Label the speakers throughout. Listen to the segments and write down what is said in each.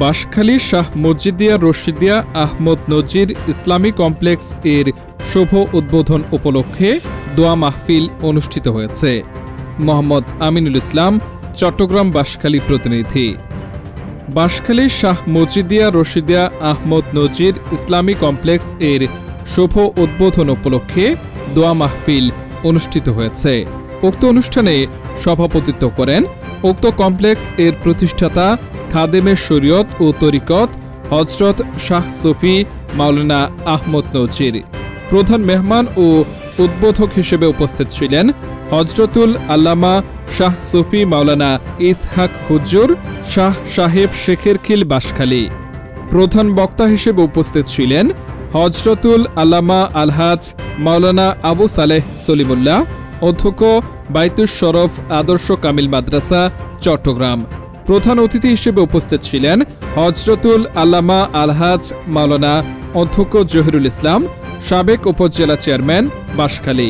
Speaker 1: বাঁশখালী শাহ মসজিদিয়া রশিদিয়া আহমদ নজির ইসলামী কমপ্লেক্স এর শুভ উদ্বোধন উপলক্ষে দোয়া মাহফিল অনুষ্ঠিত হয়েছে। মোহাম্মদ আমিনুল ইসলাম, চট্টগ্রাম বাঁশখালী প্রতিনিধি। বাঁশখালী শাহ মজিদিয়া রশিদিয়া আহমদ নজির ইসলামী কমপ্লেক্স এর শুভ উদ্বোধন উপলক্ষে দোয়া মাহফিল অনুষ্ঠিত হয়েছে। উক্ত অনুষ্ঠানে সভাপতিত্ব করেন উক্ত কমপ্লেক্স এর প্রতিষ্ঠাতা খাদেমের শরীয়ত ও তরিকত হজরত শাহ সফি মাওলানা আহমদ নজির। প্রধান মেহমান ও উদ্বোধক হিসেবে উপস্থিত ছিলেন হজরতুল আল্লামা শাহ সফি মাওলানা ইসহাক হুজুর, শাহ সাহেব শেখের খিল বাসখালী। প্রধান বক্তা হিসেবে উপস্থিত ছিলেন হজরতুল আল্লামা আলহাজ মাওলানা আবু সালেহ সলিমুল্লাহ, অধ্যক্ষ বাইতুস শরফ আদর্শ কামিল মাদ্রাসা, চট্টগ্রাম। প্রধান অতিথি হিসেবে উপস্থিত ছিলেন হজরতুল আল্লামা আলহাজ মাওলানা অধ্যক্ষ জহিরুল ইসলাম, সাবেক উপজেলা চেয়ারম্যান বাঁশখালী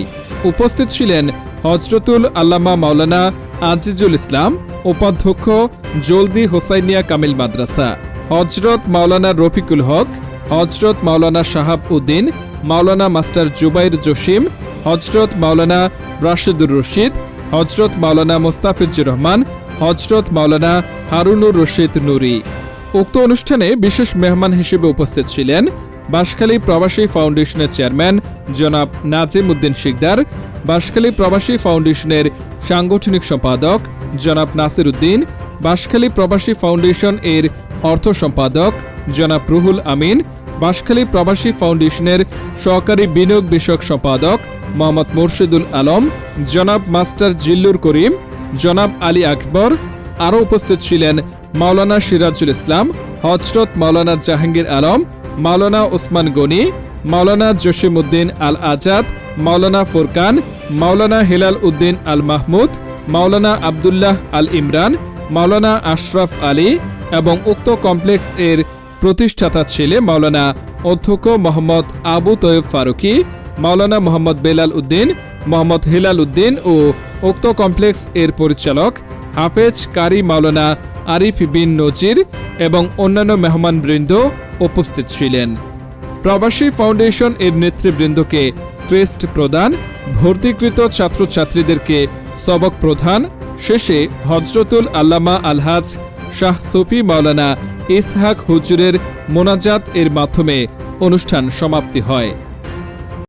Speaker 1: উপস্থিত ছিলেন হজরতুল আল্লামা মাওলানা আজিজুল ইসলাম, উপাধ্যক্ষ জলদি হোসাইনিয়া কামিল মাদ্রাসা, হজরত মাওলানা রফিকুল হক, হজরত মাওলানা শাহাব উদ্দিন, মাওলানা মাস্টার জুবাইর জসিম, হজরত মাওলানা রাশেদুর রশিদ, হজরত মাওলানা মোস্তাফিজুর রহমান হজরত মাওলানা হারুনুর রশিদ নুরি। উক্ত অনুষ্ঠানে বিশেষ মেহমান হিসেবে উপস্থিত ছিলেন বাঁশখালী প্রবাসী ফাউন্ডেশনের চেয়ারম্যান জনাব নাজিম উদ্দিন শিকদার, বাঁশখালী প্রবাসী ফাউন্ডেশনের সাংগঠনিক সম্পাদক জনাব নাসির উদ্দিন, বাঁশখালী প্রবাসী ফাউন্ডেশন এর অর্থ সম্পাদক জনাব রুহুল আমিন, বাঁশখালী প্রবাসী ফাউন্ডেশনের সহকারী বিনিয়োগ বিষয়ক সম্পাদক মোহাম্মদ মুর্শিদুল আলম, জনাব মাস্টার জিল্লুর করিম জনাব আলী আকবর। আরও উপস্থিত ছিলেন মাওলানা সিরাজুল ইসলাম হজরত মাওলানা জাহাঙ্গীর আলম, মাওলানা ওসমান গনি, মাওলানা জসিমউদ্দিন আল আজাদ মাওলানা ফুরকান, মাওলানা হিলাল উদ্দিন আল মাহমুদ মাওলানা আবদুল্লাহ আল ইমরান মাওলানা আশরাফ আলী এবং উক্ত কমপ্লেক্স এর প্রতিষ্ঠাতা ছেলে মাওলানা অধ্যক্ষ মোহাম্মদ আবু তৈব ফারুকি। মাওলানা মোহাম্মদ বেলাল উদ্দিন, মোহাম্মদ হিলাল উদ্দিন ও উক্ত কমপ্লেক্স এর পরিচালক হাফেজ কারি মাওলানা আরিফ বিন নজির এবং অন্যান্য মেহমানবৃন্দ উপস্থিত ছিলেন। প্রবাসী ফাউন্ডেশন এর নেতৃবৃন্দকে ক্রেস্ট প্রদান, ভর্তিকৃত ছাত্রছাত্রীদেরকে সবক প্রধান, শেষে হজরতুল আল্লামা আলহাজ শাহ সফি মাওলানা ইসহাক হুজুরের মোনাজাত এর মাধ্যমে অনুষ্ঠান সমাপ্তি হয়।